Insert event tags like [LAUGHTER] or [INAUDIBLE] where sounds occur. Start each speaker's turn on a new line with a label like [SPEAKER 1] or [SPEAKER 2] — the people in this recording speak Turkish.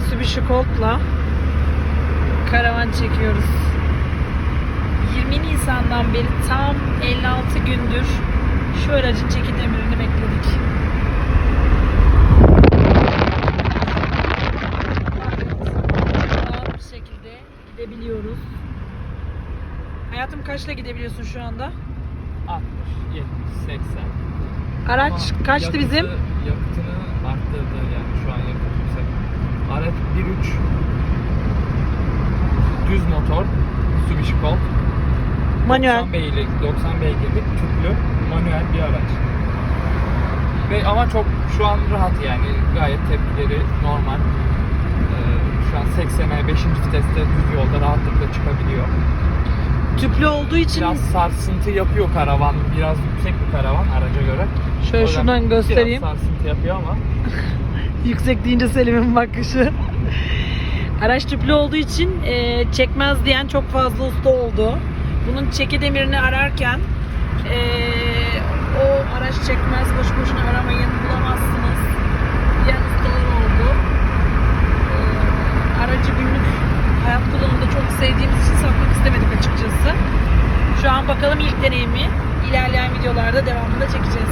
[SPEAKER 1] Mitsubishi Colt'la karavan çekiyoruz. 20 Nisan'dan beri tam 56 gündür şu aracın çeki demirini bekledik. Rahat bir şekilde gidebiliyoruz. Hayatım kaçla gidebiliyorsun şu anda?
[SPEAKER 2] 60, 70, 80.
[SPEAKER 1] Araç
[SPEAKER 2] Ama
[SPEAKER 1] kaçtı
[SPEAKER 2] yakıtı-
[SPEAKER 1] bizim?
[SPEAKER 2] Yakıtını arttırdı yani şu an 1.3 düz motor Mitsubishi Colt.
[SPEAKER 1] Manuel.
[SPEAKER 2] 90 beygirlik, 90 beygirlik tüplü manuel bir araç. Ve ama çok şu an rahat yani gayet tepkileri normal. Ee, şu an 80'e 5. viteste düz yolda rahatlıkla çıkabiliyor.
[SPEAKER 1] Tüplü olduğu için
[SPEAKER 2] Biraz sarsıntı yapıyor karavan. Biraz yüksek bir karavan araca göre.
[SPEAKER 1] Şöyle şuradan göstereyim.
[SPEAKER 2] Biraz sarsıntı yapıyor ama [LAUGHS]
[SPEAKER 1] yüksek deyince Selim'in bakışı. Araç tüplü olduğu için e, çekmez diyen çok fazla usta oldu. Bunun çeki demirini ararken e, o araç çekmez boş boşuna aramayın bulamazsınız diyen ustalar oldu. E, aracı günlük hayat kullanımında çok sevdiğimiz için satmak istemedik açıkçası. Şu an bakalım ilk deneyimi ilerleyen videolarda devamında çekeceğiz.